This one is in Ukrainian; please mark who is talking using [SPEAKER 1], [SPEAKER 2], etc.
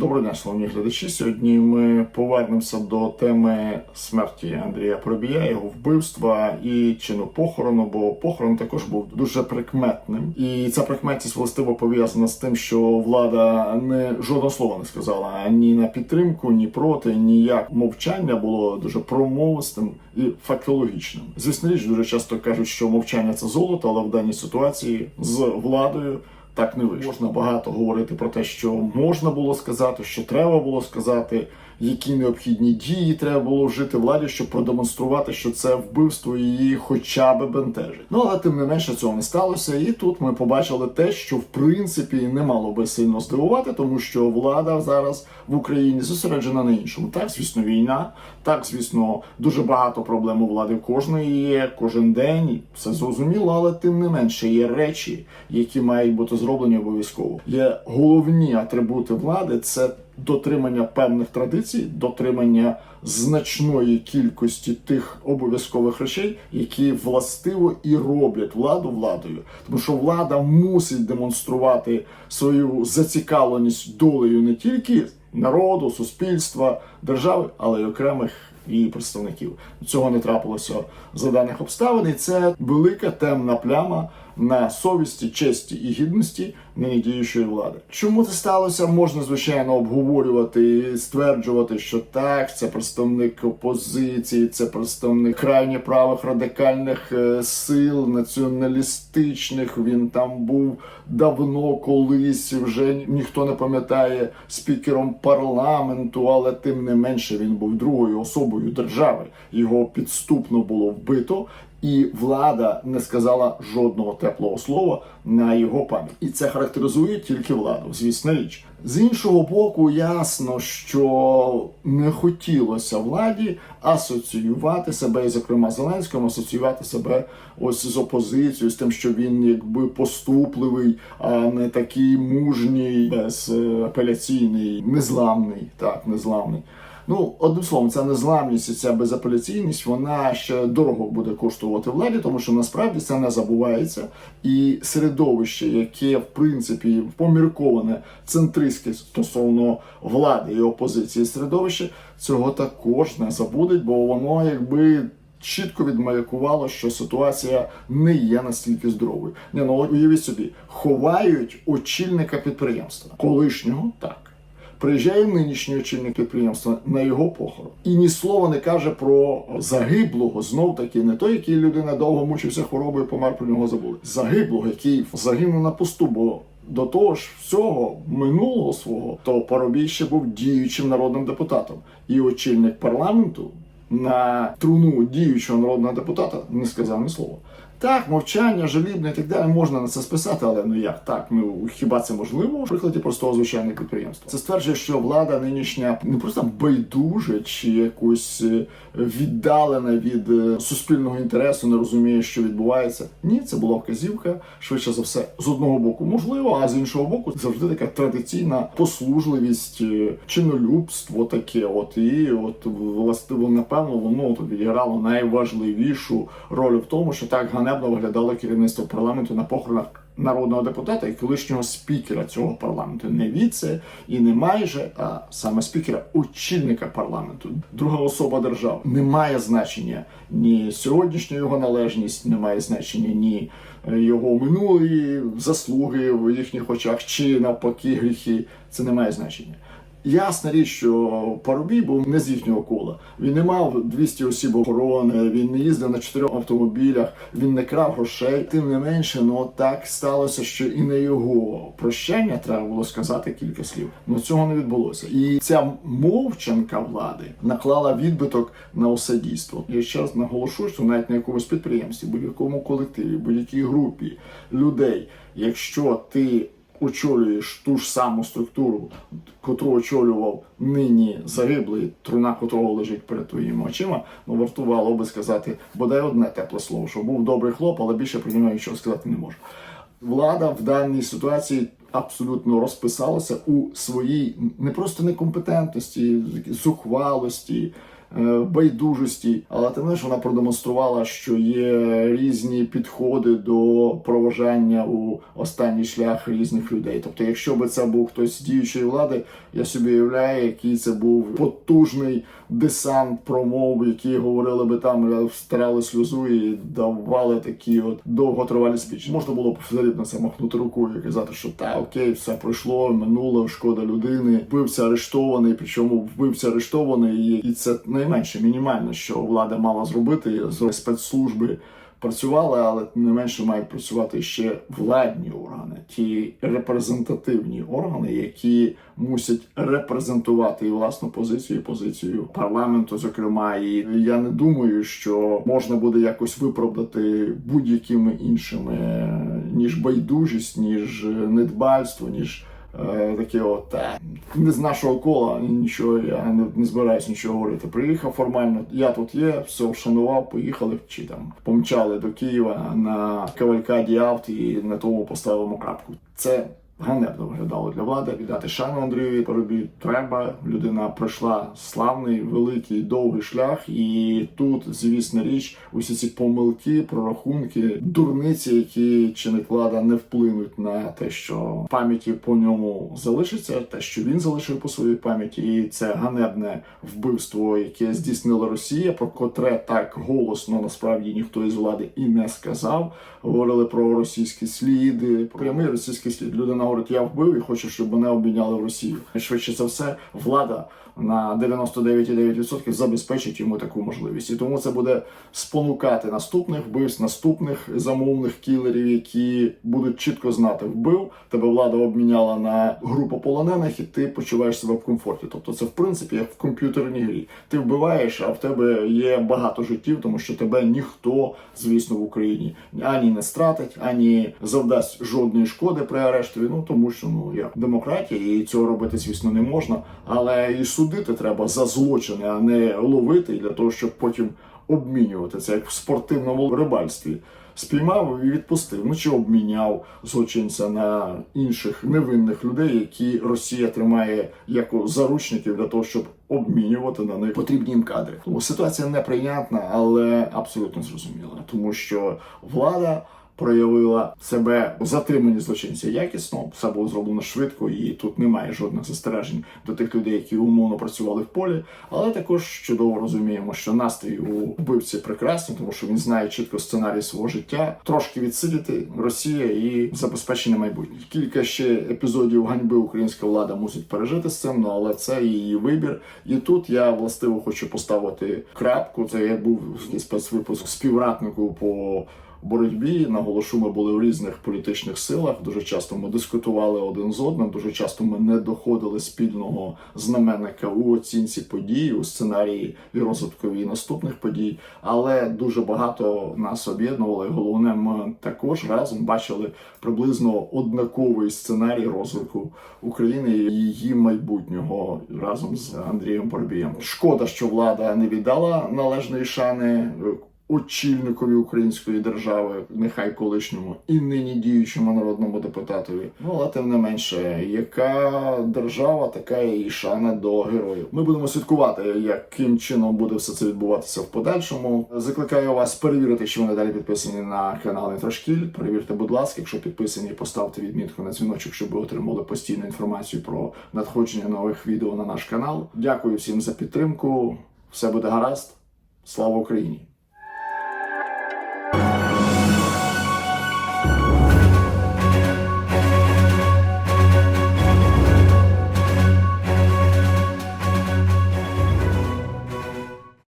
[SPEAKER 1] Доброго дня, шановні глядачі. Сьогодні ми повернемося до теми смерті Андрія Пробія, його вбивства і чину похорону, бо похорон також був дуже прикметним. І ця прикметність властиво пов'язана з тим, що влада не жодного слова не сказала ні на підтримку, ні проти, ніяк мовчання було дуже промовистим і фактологічним. Звісно, річ дуже часто кажуть, що мовчання це золото, але в даній ситуації з владою. Так не вийшло. Можна багато говорити про те, що можна було сказати, що треба було сказати, які необхідні дії треба було вжити владі, щоб продемонструвати, що це вбивство її хоча б бентежить. Ну але тим не менше цього не сталося. І тут ми побачили те, що в принципі не мало би сильно здивувати, тому що влада зараз в Україні зосереджена на іншому. Так, звісно, війна, так, звісно, дуже багато проблем у влади в кожної є, кожен день, все зрозуміло, але тим не менше є речі, які мають бути зроблені обов'язково. Є головні атрибути влади це дотримання певних традицій, дотримання значної кількості тих обов'язкових речей, які властиво і роблять владу владою, тому що влада мусить демонструвати свою зацікавленість долею не тільки народу, суспільства, держави, але й окремих її представників. Цього не трапилося за даних обставин, і це велика темна пляма на совісті, честі і гідності нині діючої влади. Чому це сталося? Можна звичайно обговорювати і стверджувати, що так, це представник опозиції, це представник крайні правих радикальних е, сил, націоналістичних. Він там був давно колись. Вже ніхто не пам'ятає спікером парламенту, але тим не менше він був другою особою держави. Його підступно було вбито. І влада не сказала жодного теплого слова на його пам'ять, і це характеризує тільки владу. Звісна річ. З іншого боку, ясно, що не хотілося владі асоціювати себе, і зокрема Зеленському, асоціювати себе ось з опозицією, з тим, що він якби поступливий, а не такий мужній, безапеляційний, незламний. Так, незламний. Ну, одним словом, ця незламність і ця безапеляційність, вона ще дорого буде коштувати владі, тому що насправді це не забувається. І середовище, яке в принципі помірковане центристське стосовно влади і опозиції середовище, цього також не забудуть, бо воно якби. Чітко відмаякувало, що ситуація не є настільки здоровою. Не ну уявіть собі, ховають очільника підприємства, колишнього так. Приїжджає нинішній очільник підприємства на його похорон і ні слова не каже про загиблого, знов таки не той, який людина довго мучився хворобою, помер про нього забули. Загиблого, який загинув на посту, бо до того ж всього минулого свого, то Парубій ще був діючим народним депутатом і очільник парламенту на труну діючого народного депутата не сказав ні слова. Так, мовчання, жалібне і так далі можна на це списати, але ну як так? Ну хіба це можливо в прикладі простого звичайного підприємства? Це стверджує, що влада нинішня не просто байдуже чи якось е, віддалена від е, суспільного інтересу, не розуміє, що відбувається. Ні, це була вказівка швидше за все з одного боку можливо, а з іншого боку, завжди така традиційна послужливість, е, чинолюбство таке. От і от властиво, напевно, воно тут відіграло найважливішу роль в тому, що так ганебно виглядало керівництво парламенту на похоронах народного депутата і колишнього спікера цього парламенту. Не віце і не майже, а саме спікера, очільника парламенту, друга особа держави. Не має значення ні сьогоднішня його належність, не має значення ні його минулі заслуги в їхніх очах, чи навпаки гріхи. Це не має значення. Ясна річ, що Парубій був не з їхнього кола. Він не мав 200 осіб охорони, він не їздив на чотирьох автомобілях, він не крав грошей. Тим не менше, ну так сталося, що і на його прощання треба було сказати кілька слів. Ну цього не відбулося. І ця мовчанка влади наклала відбиток на усе дійство. Я ще раз наголошую, що навіть на якомусь підприємстві, будь-якому колективі, будь-якій групі людей, якщо ти очолюєш ту ж саму структуру, котру очолював нині загиблий, труна котрого лежить перед твоїми очима, ну вартувало би сказати бодай одне тепле слово, що був добрий хлоп, але більше про нього нічого сказати не можу. Влада в даній ситуації абсолютно розписалася у своїй не просто некомпетентності, зухвалості. Е, байдужості, але не менш вона продемонструвала, що є різні підходи до проважання у останній шлях різних людей. Тобто, якщо би це був хтось діючої влади, я собі уявляю, який це був потужний десант промов, які говорили би там, встирали сльозу і давали такі от довготривалі спічі. Можна було б на це махнути рукою і казати, що та окей, все пройшло, минуло, шкода людини, вбивця арештований, причому вбивця арештований, і- це найменше мінімальне, що влада мала зробити з спецслужби. Працювали, але не менше мають працювати ще владні органи, ті репрезентативні органи, які мусять репрезентувати і власну позицію, і позицію парламенту. Зокрема, і я не думаю, що можна буде якось виправдати будь-якими іншими ніж байдужість, ніж недбальство, ніж. Е, Таке от та, не з нашого кола нічого я не, не збираюсь нічого говорити. Приїхав формально, я тут є, все вшанував, поїхали чи там помчали до Києва на кавалькаді авт і на тому поставимо крапку. Це ганебно виглядало для влади. Віддати шану Андрію Поробі треба. Людина пройшла славний, великий, довгий шлях, і тут, звісна річ, усі ці помилки, прорахунки, дурниці, які чинить влада, не вплинуть на те, що пам'яті по ньому залишиться, те, що він залишив по своїй пам'яті, і це ганебне вбивство, яке здійснила Росія, про котре так голосно насправді ніхто із влади і не сказав. Говорили про російські сліди, прямий російський слід. Людина говорить, я вбив і хочу, щоб мене обміняли в Росію. Швидше за все, влада на 99,9% забезпечить йому таку можливість. І тому це буде спонукати наступних вбивств, наступних замовних кілерів, які будуть чітко знати, вбив тебе влада обміняла на групу полонених, і ти почуваєш себе в комфорті. Тобто, це в принципі як в комп'ютерній грі. Ти вбиваєш, а в тебе є багато життів, тому що тебе ніхто, звісно, в Україні ані не стратить, ані завдасть жодної шкоди при арештові. Ну тому що ну як демократія, і цього робити, звісно, не можна. Але і судити треба за злочини, а не ловити для того, щоб потім обмінювати це як в спортивному рибальстві. Спіймав і відпустив. Ну чи обміняв злочинця на інших невинних людей, які Росія тримає як заручників для того, щоб обмінювати на них потрібні їм кадри. Тому ситуація неприйнятна, але абсолютно зрозуміла, тому що влада. Проявила себе у затриманні злочинця якісно, все було зроблено швидко, і тут немає жодних застережень до тих людей, які умовно працювали в полі. Але також чудово розуміємо, що настрій у вбивці прекрасний, тому що він знає чітко сценарій свого життя. Трошки відсидіти Росія і забезпечення майбутнє. Кілька ще епізодів ганьби українська влада мусить пережити з цим, ну але це її вибір. І тут я властиво хочу поставити крапку. Це як був спецвипуск співратнику по боротьбі. Наголошу, ми були в різних політичних силах. Дуже часто ми дискутували один з одним. Дуже часто ми не доходили спільного знаменника у оцінці подій, у сценарії і розвиткові наступних подій. Але дуже багато нас об'єднувало. І головне, ми також разом бачили приблизно однаковий сценарій розвитку України і її майбутнього разом з Андрієм Парбієм. Шкода, що влада не віддала належної шани очільникові української держави, нехай колишньому і нині діючому народному депутатові. Ну але тим не менше, яка держава, така і шана до героїв. Ми будемо слідкувати, яким чином буде все це відбуватися в подальшому. Закликаю вас перевірити, чи ви надалі підписані на канал Нетрошкіль. Перевірте, будь ласка, якщо підписані, поставте відмітку на дзвіночок, щоб ви отримали постійну інформацію про надходження нових відео на наш канал. Дякую всім за підтримку. Все буде гаразд. Слава Україні!